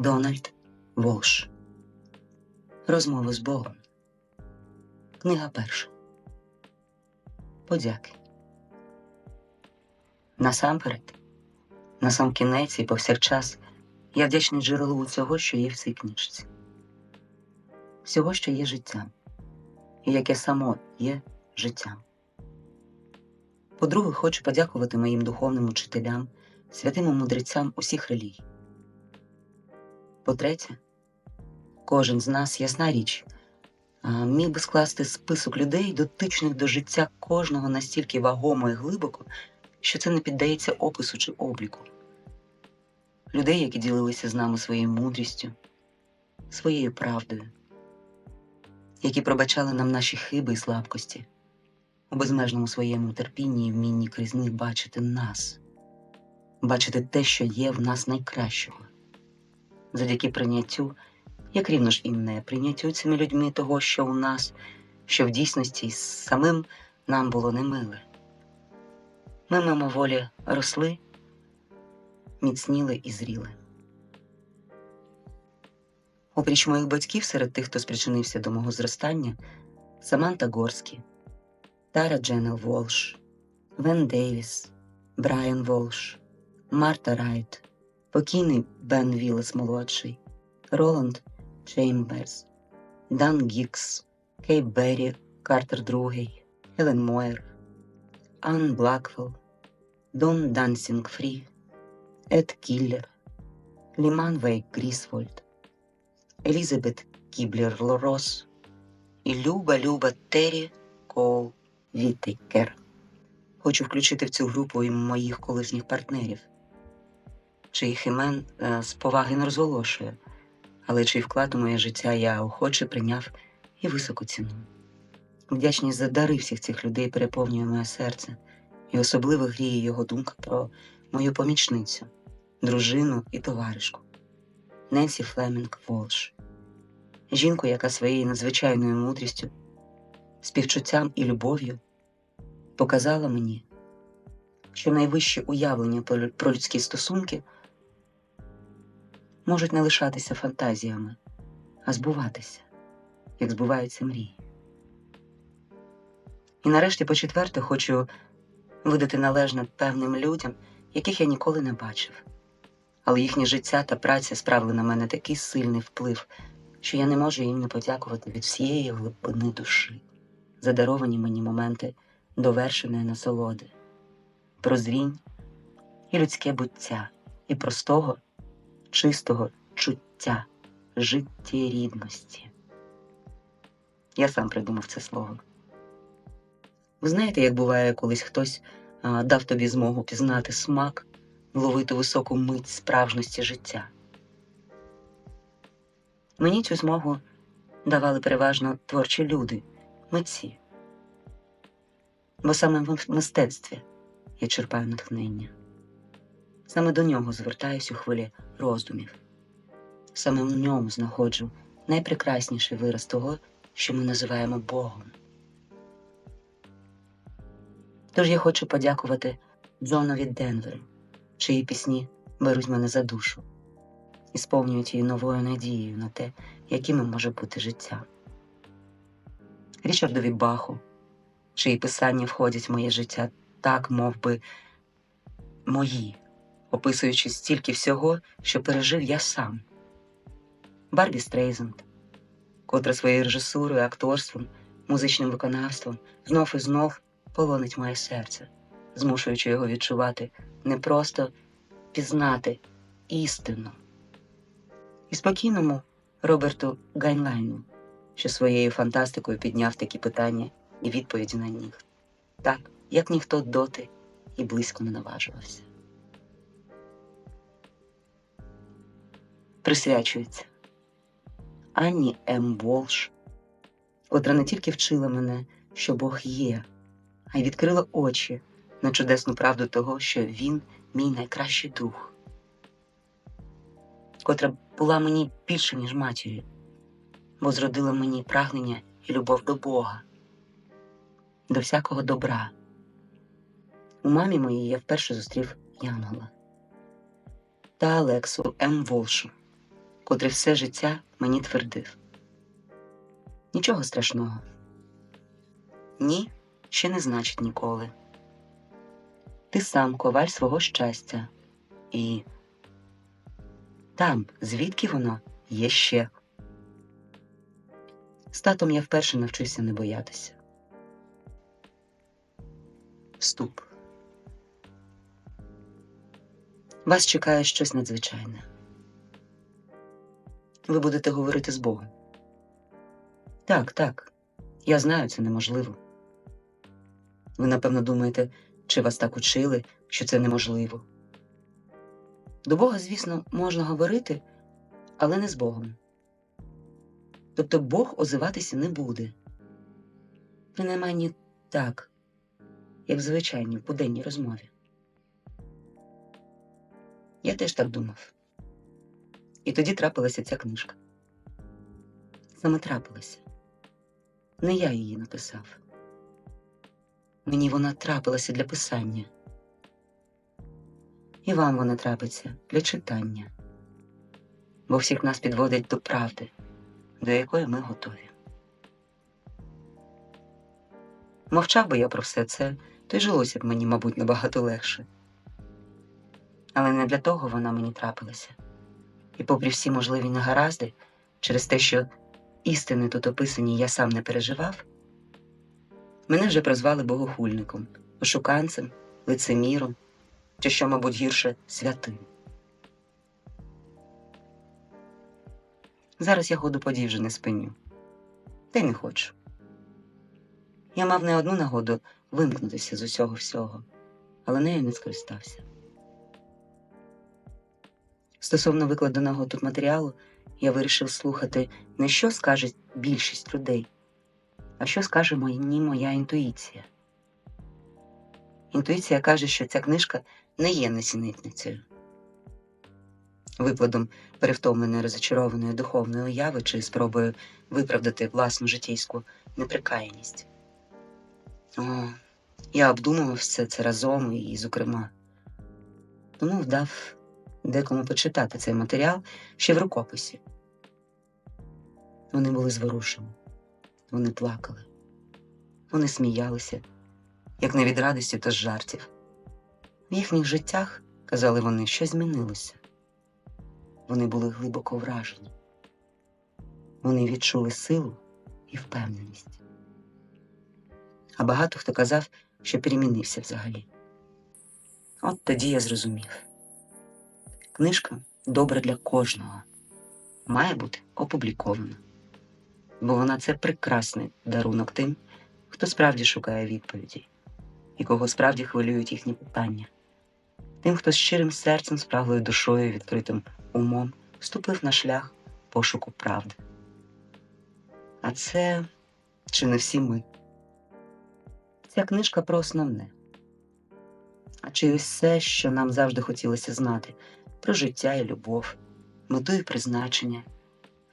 Дональд Волш. Розмови з Богом. Книга перша. Подяки. Насамперед, на сам кінець і повсякчас я вдячний джерелу усього, що є в цій книжці. Всього, що є життям, і яке само є життям. По-друге, хочу подякувати моїм духовним учителям, святим мудрецям усіх релігій. По-третє, кожен з нас, ясна річ, міг би скласти список людей, дотичних до життя кожного настільки вагомо і глибоко, що це не піддається опису чи обліку. Людей, які ділилися з нами своєю мудрістю, своєю правдою, які пробачали нам наші хиби і слабкості, у безмежному своєму терпінні і вмінні крізь бачити нас, бачити те, що є в нас найкращого, завдяки прийняттю, як рівно ж і не прийняттю цими людьми того, що у нас, що в дійсності самим нам було немиле. Ми мимоволі росли, міцніли і зріли. Опріч моїх батьків, серед тих, хто спричинився до мого зростання, Саманта Горські, Тара Дженел Волш, Вен Дейвіс, Брайан Волш, Марта Райт, покійний Бен Вілес молодший, Роланд Чеймберс, Дан Гікс, Кей Беррі, Картер II, Елен Мойер, Ан Блаквелл, Дон Дансінг Фрі, Ед Кіллер, Ліман Вейк Грісвольд, Елізабет Кіблер Лорос. І Люба Люба Террі Коул Вітейкер. Хочу включити в цю групу і моїх колишніх партнерів, чиїх імен е, з поваги не розголошую, але чий вклад у моє життя я охоче прийняв і високо ціну. Вдячність за дари всіх цих людей переповнює моє серце, і особливо гріє його думка про мою помічницю, дружину і товаришку. Ненсі Флемінг Волш, жінку, яка своєю надзвичайною мудрістю, співчуттям і любов'ю показала мені, що найвищі уявлення про людські стосунки можуть не лишатися фантазіями, а збуватися, як збуваються мрії. І нарешті, по четверте, хочу видати належне певним людям, яких я ніколи не бачив. Але їхнє життя та праця справили на мене такий сильний вплив, що я не можу їм не подякувати від всієї глибини душі за даровані мені моменти довершеної насолоди, прозрінь і людське буття, і простого, чистого чуття, життєрідності. Я сам придумав це слово. Ви знаєте, як буває, колись хтось а, дав тобі змогу пізнати смак, вловити високу мить справжності життя. Мені цю змогу давали переважно творчі люди, митці. Бо саме в мистецтві я черпаю натхнення. Саме до нього звертаюсь у хвилі роздумів. Саме в ньому знаходжу найпрекрасніший вираз того, що ми називаємо Богом. Тож я хочу подякувати Джонові Денверу, чиї пісні беруть мене за душу і сповнюють її новою надією на те, яким може бути життя. Річардові Баху, чиї писання входять в моє життя так, мов би мої, описуючи стільки всього, що пережив я сам. Барбі Стрейзенд, котра своєю режисурою, акторством, музичним виконавством знов і знов полонить моє серце, змушуючи його відчувати не просто пізнати істину. І спокійному Роберту Гайнлайну, що своєю фантастикою підняв такі питання і відповіді на них, так, як ніхто доти і близько не наважувався. Присвячується Анні М. Волш, котра не тільки вчила мене, що Бог є, а й відкрила очі на чудесну правду того, що він мій найкращий друг, котра була мені більше, ніж матір'ю, бо зродила мені прагнення і любов до Бога, до всякого добра. У мамі моїй я вперше зустрів Янгола та Алексу М. Волшу, котрий все життя мені твердив. Нічого страшного. Ні, ще не значить ніколи. Ти сам коваль свого щастя, і там, звідки воно, є ще. З татом я вперше навчився не боятися. Вступ. Вас чекає щось надзвичайне. Ви будете говорити з Богом. Так, так. Я знаю, це неможливо. Ви, напевно, думаєте, чи вас так учили, що це неможливо. До Бога, звісно, можна говорити, але не з Богом. Тобто Бог озиватися не буде. Принаймні так, як в звичайній буденній розмові. Я теж так думав. І тоді трапилася ця книжка. Саме трапилася. Не я її написав. Мені вона трапилася для писання. І вам вона трапиться для читання. Бо всіх нас підводить до правди, до якої ми готові. Мовчав би я про все це, то й жилося б мені, мабуть, набагато легше. Але не для того вона мені трапилася. І попри всі можливі негаразди, через те, що істини тут описані я сам не переживав, мене вже прозвали богохульником, ошуканцем, лицеміром, чи що, мабуть, гірше святим. Зараз я ходу подій вже не спиню, та й не хочу. Я мав не одну нагоду вимкнутися з усього всього, але нею не скористався. Стосовно викладеного тут матеріалу, я вирішив слухати не що скаже більшість людей, а що скаже мені моя інтуїція. Інтуїція каже, що ця книжка не є несенітницею, викладом перевтомленої розочарованої духовної уяви чи спробою виправдати власну житейську неприкаяність. О, я обдумував все це разом і, зокрема, тому вдав декому почитати цей матеріал ще в рукописі. Вони були зворушені, вони плакали, вони сміялися, як не від радості, то з жартів. В їхніх життях, казали вони, щось змінилося. Вони були глибоко вражені. Вони відчули силу і впевненість. А багато хто казав, що перемінився взагалі. От тоді я зрозумів. Книжка добра для кожного, має бути опублікована, бо вона це прекрасний дарунок тим, хто справді шукає відповіді і кого справді хвилюють їхні питання, тим, хто з щирим серцем, справлою душою відкритим умом вступив на шлях пошуку правди. А це чи не всі ми? Ця книжка про основне. А чи все, що нам завжди хотілося знати про життя і любов, мету і призначення,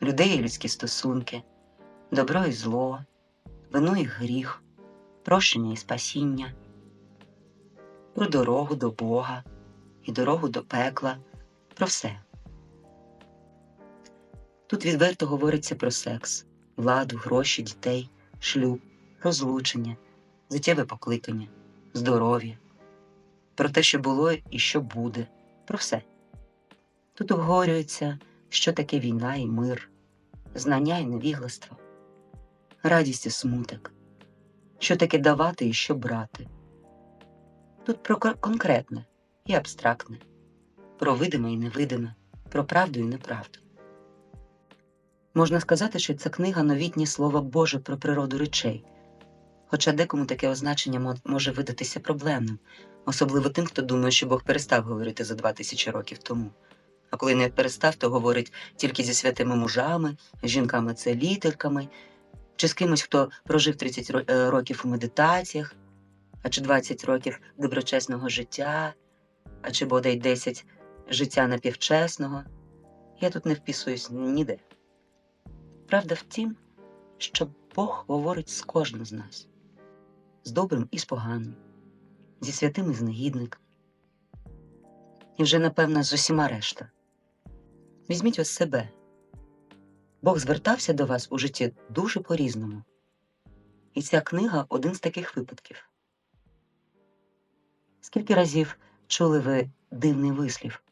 людей і людські стосунки, добро і зло, вину і гріх, прощення і спасіння, про дорогу до Бога і дорогу до пекла, про все. Тут відверто говориться про секс, владу, гроші, дітей, шлюб, розлучення, життєве покликання, здоров'я, про те, що було і що буде, про все. Тут обговорюється, що таке війна і мир, знання і невігластво, радість і смуток, що таке давати і що брати. Тут про конкретне і абстрактне, про видиме і невидиме, про правду і неправду. Можна сказати, що ця книга новітнє слово Боже про природу речей, хоча декому таке означення може видатися проблемним, особливо тим, хто думає, що Бог перестав говорити за два тисячі років тому. А коли не перестав, то говорить тільки зі святими мужами, жінками-целітельками, чи з кимось, хто прожив 30 е, років у медитаціях, а чи 20 років доброчесного життя, а чи бодай 10 життя напівчесного. Я тут не вписуюсь ніде. Правда в тім, що Бог говорить з кожним з нас, з добрим і з поганим, зі святим і з негідником. І вже, напевно, з усіма решта. Візьміть ось себе, Бог звертався до вас у житті дуже по-різному. І ця книга один з таких випадків. Скільки разів чули ви дивний вислів?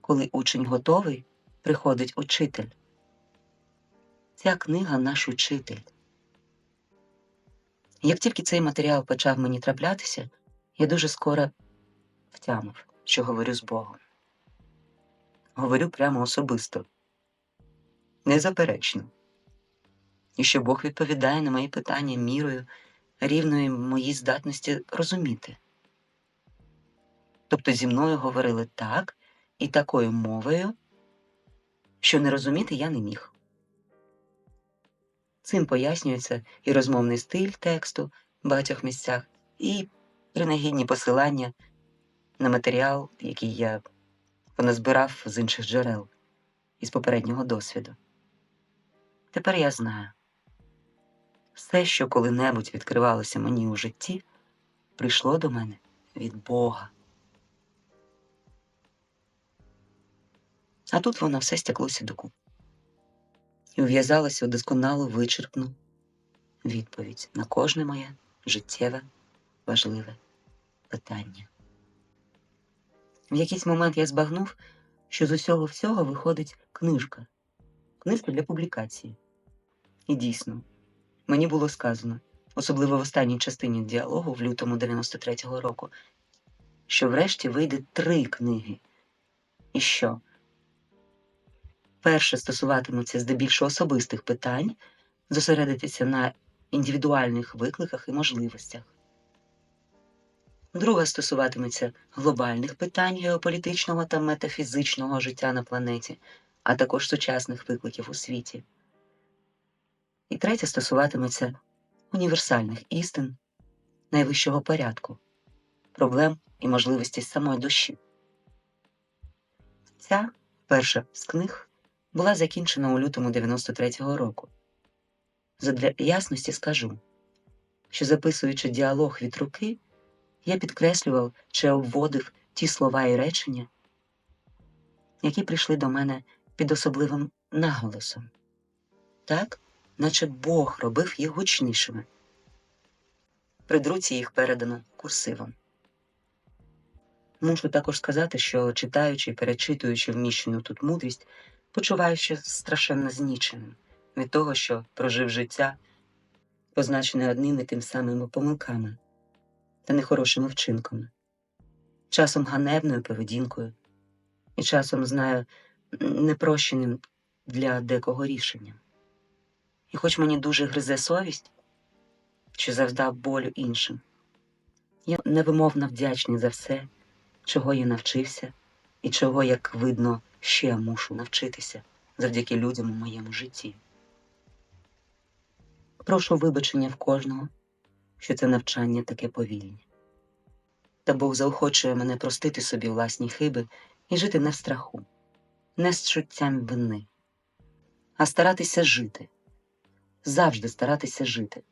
Коли учень готовий, приходить учитель. Ця книга наш учитель. Як тільки цей матеріал почав мені траплятися, я дуже скоро втямив, що говорю з Богом. Говорю прямо особисто, незаперечно. І що Бог відповідає на мої питання мірою, рівною моїй здатності розуміти. Тобто зі мною говорили так і такою мовою, що не розуміти я не міг. Цим пояснюється і розмовний стиль тексту в багатьох місцях, і принагідні посилання на матеріал, який я поназбирав з інших джерел із попереднього досвіду. Тепер я знаю, все, що коли-небудь відкривалося мені у житті, прийшло до мене від Бога. А тут воно все стяклося докупи і ув'язалося у досконалу вичерпну відповідь на кожне моє життєве важливе питання. В якийсь момент я збагнув, що з усього всього виходить книжка, книжка для публікації. І дійсно, мені було сказано, особливо в останній частині діалогу в лютому 93-го року, що врешті вийде три книги. І що? Перше стосуватиметься здебільшого особистих питань, зосередитися на індивідуальних викликах і можливостях. Друга стосуватиметься глобальних питань геополітичного та метафізичного життя на планеті, а також сучасних викликів у світі. І третя стосуватиметься універсальних істин найвищого порядку, проблем і можливості самої душі. Ця перша з книг була закінчена у лютому 93-го року. Задля ясності скажу, що записуючи діалог від руки, я підкреслював чи обводив ті слова і речення, які прийшли до мене під особливим наголосом, так, наче Бог робив їх гучнішими. При друці їх передано курсивом. Мушу також сказати, що читаючи і перечитуючи вміщену тут мудрість, почуваючи страшенно зніченим від того, що прожив життя, позначене одними і тим самими помилками та нехорошими вчинками, часом ганебною поведінкою, і часом знаю непрощеним для декого рішенням. І хоч мені дуже гризе совість, що завдав болю іншим, я невимовно вдячний за все, чого я навчився і чого, як видно, ще мушу навчитися завдяки людям у моєму житті. Прошу вибачення в кожного, що це навчання таке повільне. Та Бог заохочує мене простити собі власні хиби і жити не в страху, не з чуттям вини, а старатися жити, завжди старатися жити,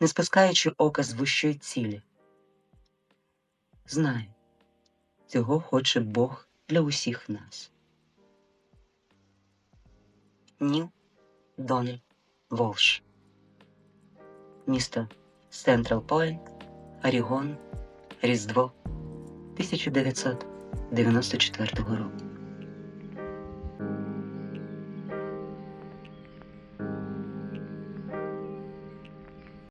не спускаючи ока з вищої цілі. Знаю, цього хоче Бог для усіх нас. Ніл Донель Волш Місто Централ Пойнт, Орігон, Різдво 1994 року.